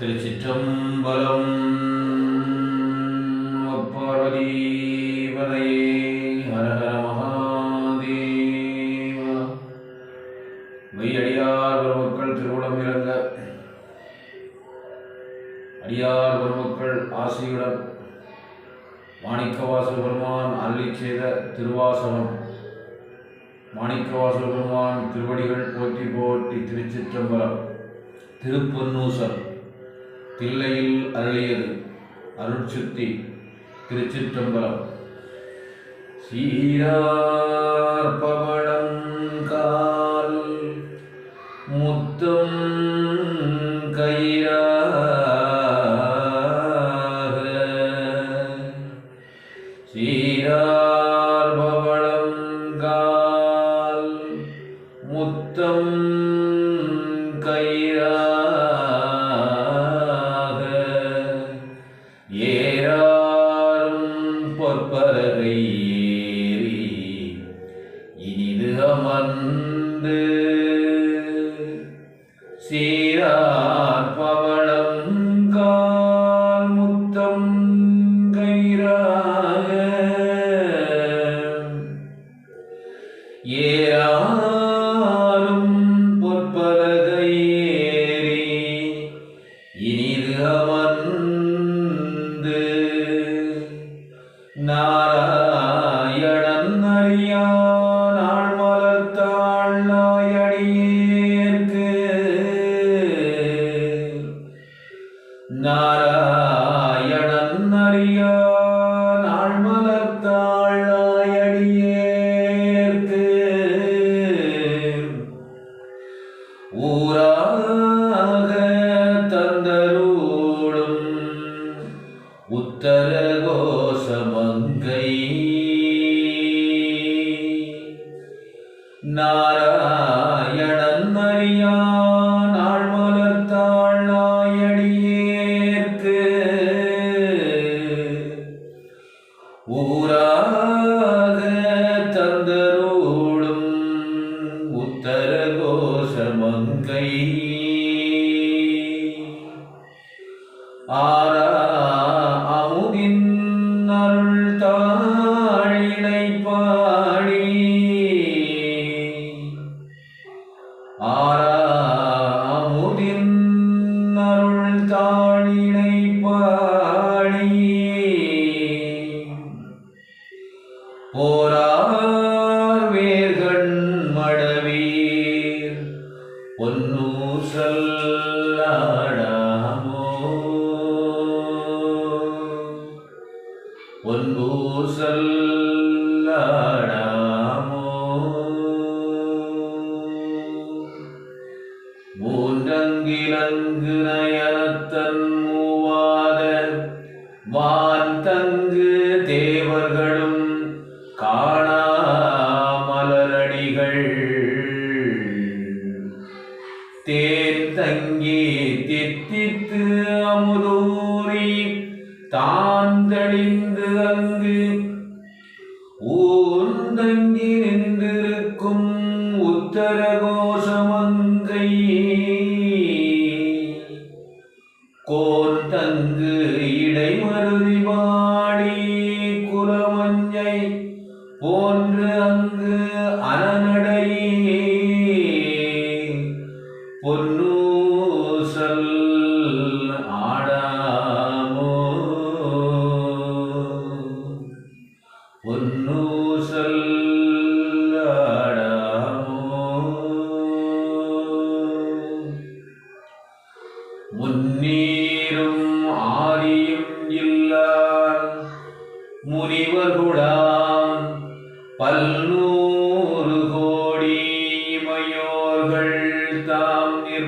திருச்சிற்றம்பலம் பார்வதீபதையே ஹரஹர மகாதேவா மெய்யடியார் பெருமக்கள் திருவுளம் இறங்க. அடியார் பெருமக்கள் ஆசையுடன். மாணிக்கவாசல் பெருமான் அள்ளி செய்த திருவாசகம். மாணிக்கவாசல் பெருமான் திருவடிகள் போற்றி போற்றி திருச்சிற்றம்பலம். திருப்பொன்னூசன் தில்லையில் அருளியது அருட்சுத்தி திருச்சிற்றம்பலம். சீரார்பவளம் கால் முத்தம் கயிறாக இனிது சீரார் பவளங்கால் முத்தம் கைராக ஏறாரும் பொற்பலகை ஏறி இனிது அமர்ந்து நான் ஓரார் வேர்கள் மடவீர். ஒன்னூசல்லாடாமோ ஆடாமோ மூன்றங்கிலங்கு நயனத்தன் மூவாத வான் தன் நின்றிருக்கும் உத்தர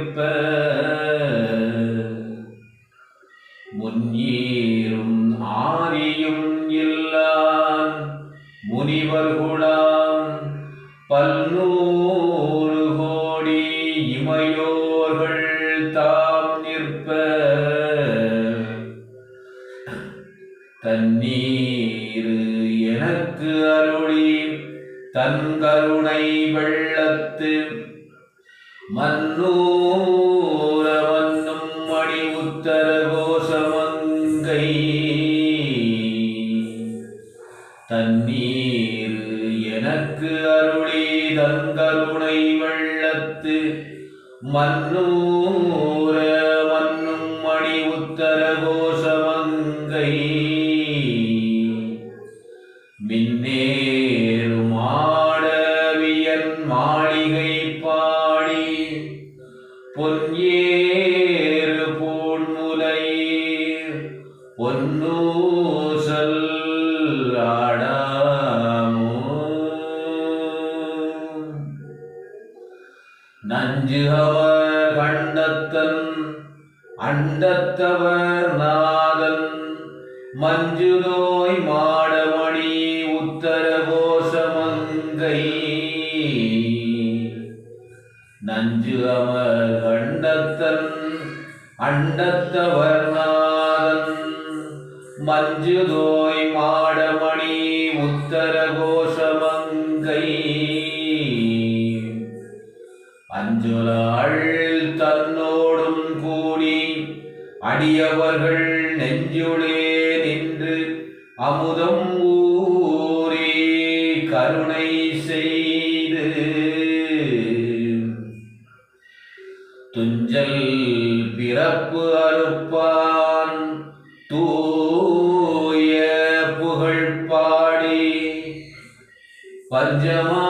தாம் நிற்ப முன்னீரும் ஆரியும் இல்லான் முனிவர்குடாம் பல்நூறு கோடி இமையோர்கள் தாம் நிற்ப. தண்ணீர் எனக்கு அருளி தன் கருணை வெள்ளத்து மன்னூர வண்ணும் மணி உத்தர கோஷமங்கை தண்ணீர் எனக்கு அருளி தங்கருணை வெள்ளத்து. மன்னூர மன்னும் மணி உத்தர கோஷமங்கை கண்டத்தன் அண்டத்தவர் நாதன் மஞ்சு நோய் மாடமணி உத்தரகோஷமங்கை நஞ்சு அமர் கண்டத்தன் அண்டத்தவர் நாதன் மஞ்சு நோய் மாடமணி உத்தரகோ அடியவர்கள் நெஞ்சுளே நின்று அமுதம் ஊரே கருணை செய்து துஞ்சல் பிறப்பு அறுப்பான் தூய புகழ் பாடி பஞ்சமா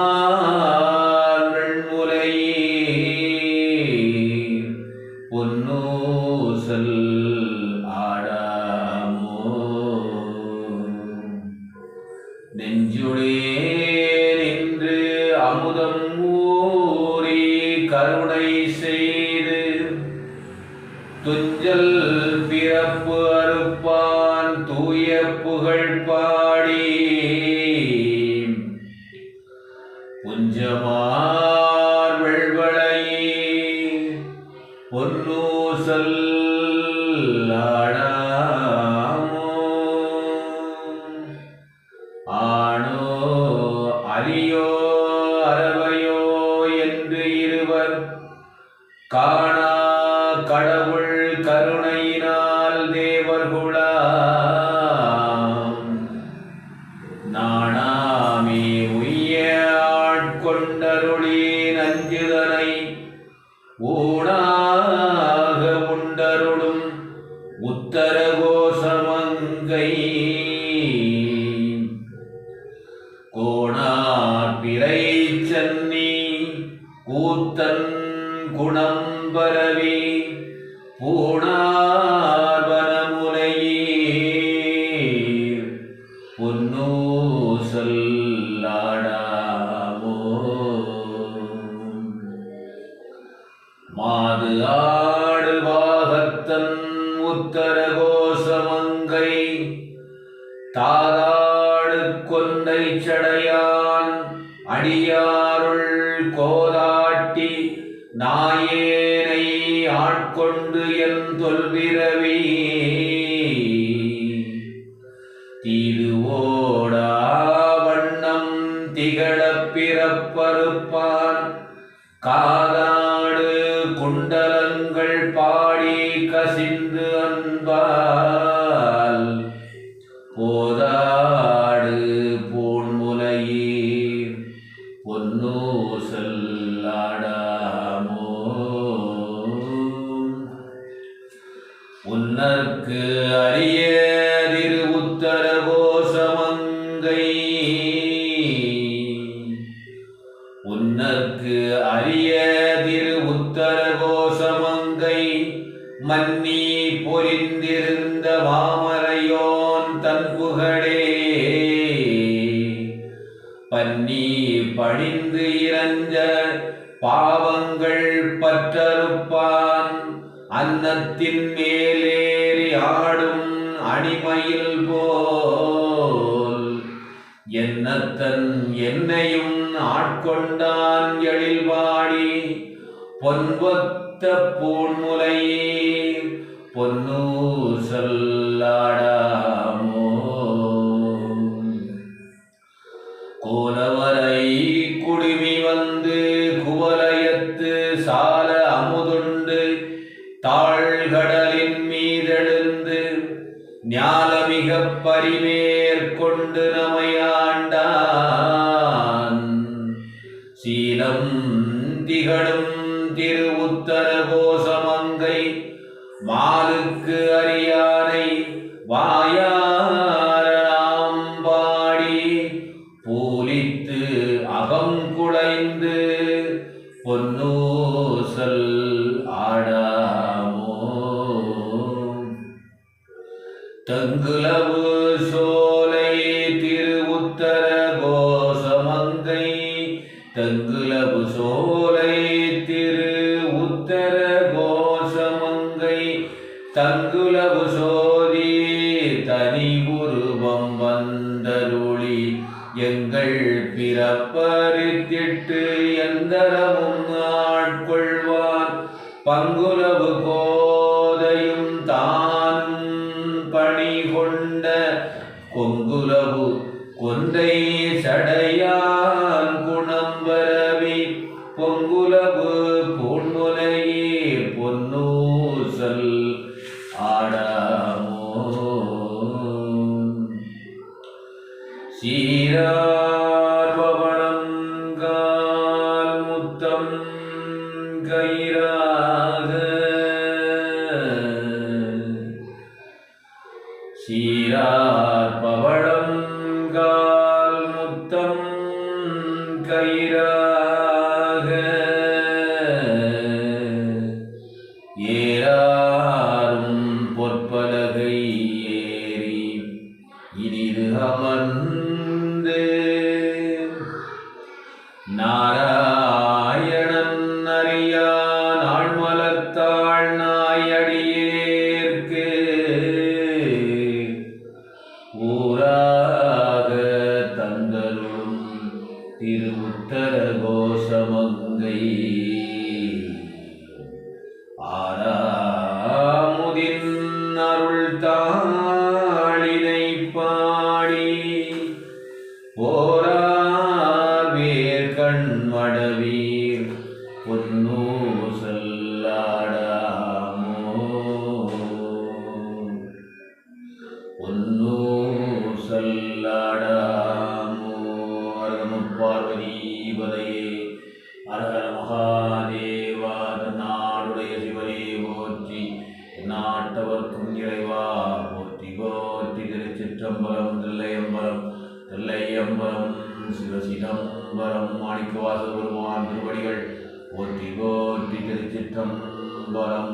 செய்து துஞ்சல் பிறப்பு அறுப்பான் தூய புகழ் பாடி. புஞ்சமார் வெள்வளையே பொன்னூசல் ஆடாமோ. ஆணோ அரியோ கோசமங்கை கோணார் பிறை சென்னி கூத்தன் குணம் பரவி பூணார் வனமுலையே பொன்னூசல் ஆடாமோ மாது ஆடு பாகத்தன் உத்தரகோ. தாதாடு கொன்றை சடையான் அடியாருள் கோதாட்டி நாயேனை ஆட்கொண்டு என் தொல்விரவி. தீதுவோடா வண்ணம் திகழப் பிறப்பறுப்பான் காதாடு குண்டலங்கள் பாடி கசிந்து அன்பால் அரிய உத்தர கோஷமங்கை உன்னற்கு அரியதிரு உத்தர கோஷமங்கை மன்னி பொறிந்திருந்த வாமரையோன் தன் புகழே. பன்னி பணிந்து இறஞ்ச பாவங்கள் பற்றறுப்பான். அன்னத்தின் மேலேறி ஆடும் அடிமையில் போல் என்னத்தன் என்னையும் ஆட்கொண்டான் எழில்வாடி பொன்வத்த பூண்முலையே பொன்னூசல் ஆடாமோ கோலவரை குடுமி பரிமேற்கொண்டு நமையாண்டான் சீலம் திகழும் திரு உத்தர கோசமங்கை மாலுக்கு அரியானை வா உத்தர கோஷமங்கை தங்குலவு சோதி தனி உருவம் வந்தருளி எங்கள் பிறப்பறித்திட்டு எந்தரமும் ஆட்கொள்வார். பங்குலவு கோதையும் தானும் பணி கொண்ட கொங்குலவு கொந்தை சடையான் क्षीरार्पवणम् போரார் வேர் கண்மடவீர் பொன்னூ செல்லாடாமோ பொன்னூ செல்லாடாமோ அரகம பார்வதீபதையே அரகர மகாதேவா நாடுடைய சிவனே போற்றி நாட்டவர்க்கும் இறைவா போற்றி போற்றி திருச்சிற்றம்பலம் தில்லையம்பலம் தில்லையம்பலம். சிவசிதம்பரம் மாணிக்கவாச பெருமான் திருவடிகள் போற்றி போற்றி திருச்சிற்றம்பலம்